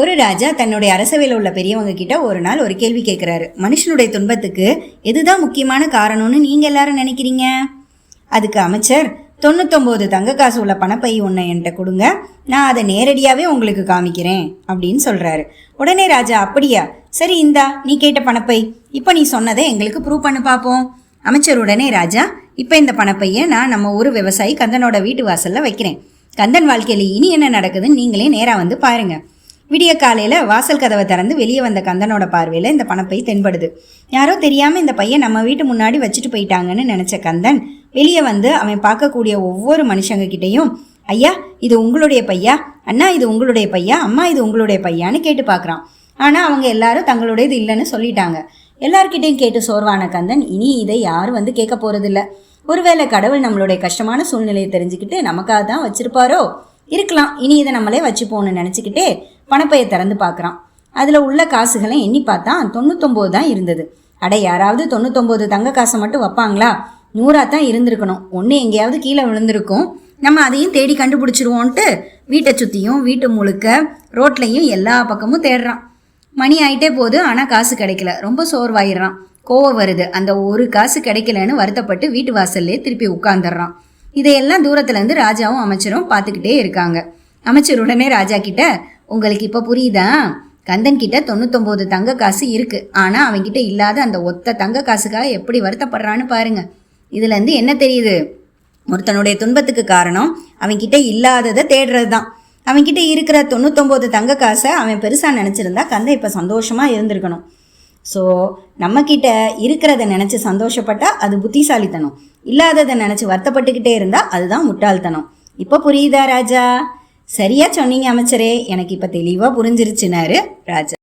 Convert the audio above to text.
ஒரு ராஜா தன்னுடைய அரசவையில் உள்ள பெரியவங்க கிட்ட ஒரு நாள் ஒரு கேள்வி கேட்குறாரு மனுஷனுடைய துன்பத்துக்கு எதுதான் முக்கியமான காரணம்னு நீங்கள் எல்லாரும் நினைக்கிறீங்க? அதுக்கு அமைச்சர் தொண்ணூத்தொம்போது தங்க காசு உள்ள பணப்பை ஒன்று என்கிட்ட கொடுங்க. நான் அதை நேரடியாகவே உங்களுக்கு காமிக்கிறேன் அப்படின்னு சொல்கிறாரு உடனே ராஜா அப்படியா? சரி இந்தா நீ கேட்ட பணப்பை. இப்போ நீ சொன்னதை எங்களுக்கு ப்ரூவ் பண்ணி பார்ப்போம் அமைச்சர் உடனே ராஜா இப்போ இந்த பணப்பையை நான் நம்ம ஊர் விவசாயி கந்தனோட வீட்டு வாசலில் வைக்கிறேன். கந்தன் வாழ்க்கையில் இனி என்ன நடக்குதுன்னு நீங்களே நேராக வந்து பாருங்கள் விடிய காலையில் வாசல் கதவை திறந்து வெளியே வந்த கந்தனோட பார்வையில் இந்த பணப்பை தென்படுது. யாரோ தெரியாமல் இந்த பையன் நம்ம வீட்டு முன்னாடி வச்சுட்டு போயிட்டாங்கன்னு நினச்ச கந்தன் வெளியே வந்து அவன் பார்க்கக்கூடிய ஒவ்வொரு மனுஷங்க கிட்டேயும் ஐயா இது உங்களுடைய பையா? அண்ணா இது உங்களுடைய பையா? அம்மா இது உங்களுடைய பையான்னு கேட்டு பார்க்குறான். ஆனால் அவங்க எல்லாரும் தங்களுடையது இல்லைன்னு சொல்லிட்டாங்க. எல்லார்கிட்டையும் கேட்டு சோர்வான கந்தன் இனி இதை யாரும் வந்து கேட்க போகிறதில்ல ஒருவேளை கடவுள் நம்மளுடைய கஷ்டமான சூழ்நிலையை தெரிஞ்சுக்கிட்டு நமக்காக தான் வச்சுருப்பாரோ? இருக்கலாம் இனி இதை நம்மளே வச்சுப்போன்னு நினச்சிக்கிட்டே பணப்பையை திறந்து பார்க்குறான். அதில் உள்ள காசுகளை எண்ணி பார்த்தா தொண்ணூத்தொம்போது தான் இருந்தது. அட யாராவது தொண்ணூத்தொம்போது தங்க காசை மட்டும் வைப்பாங்களா? நூறாக தான் இருந்திருக்கணும். ஒன்று எங்கேயாவது கீழே விழுந்திருக்கும். நம்ம அதையும் தேடி கண்டுபிடிச்சிருவோன்ட்டு வீட்டை சுற்றியும் வீட்டு முழுக்க ரோட்லையும் எல்லா பக்கமும் தேடுறான். மணி ஆயிட்டே போகுது ஆனால் காசு கிடைக்கல. ரொம்ப சோர்வாயிடுறான். கோவம் வருது. அந்த ஒரு காசு கிடைக்கலன்னு வருத்தப்பட்டு வீட்டு வாசல்லே திருப்பி உட்காந்துடுறான் இதையெல்லாம் தூரத்துலேருந்து ராஜாவும் அமைச்சரும் பார்த்துக்கிட்டே இருக்காங்க. அமைச்சர் உடனே ராஜா கிட்ட உங்களுக்கு இப்போ புரியுதா? கந்தன் கிட்ட தொண்ணூத்தொம்பது தங்க காசு இருக்கு. ஆனால் அவன்கிட்ட இல்லாத அந்த ஒத்த தங்க காசுக்காக எப்படி வருத்தப்படுறான்னு பாருங்க. இதுலேருந்து என்ன தெரியுது? ஒருத்தனுடைய துன்பத்துக்கு காரணம் அவன்கிட்ட இல்லாததை தேடுறது தான் அவன்கிட்ட இருக்கிற தொண்ணூத்தொம்பது தங்க காசை அவன் பெருசாக நினச்சிருந்தா கந்தை இப்போ சந்தோஷமாக இருந்திருக்கணும். ஸோ நம்மக்கிட்ட இருக்கிறத நினச்சி சந்தோஷப்பட்டால் அது புத்திசாலித்தனம். இல்லாததை நினச்சி வருத்தப்பட்டுக்கிட்டே இருந்தால் அதுதான் முட்டாள்தனம். இப்போ புரியுதா ராஜா? சரியா சொன்னீங்க அமைச்சரே. எனக்கு இப்போ தெளிவாக புரிஞ்சிருச்சுனாரு ராஜா.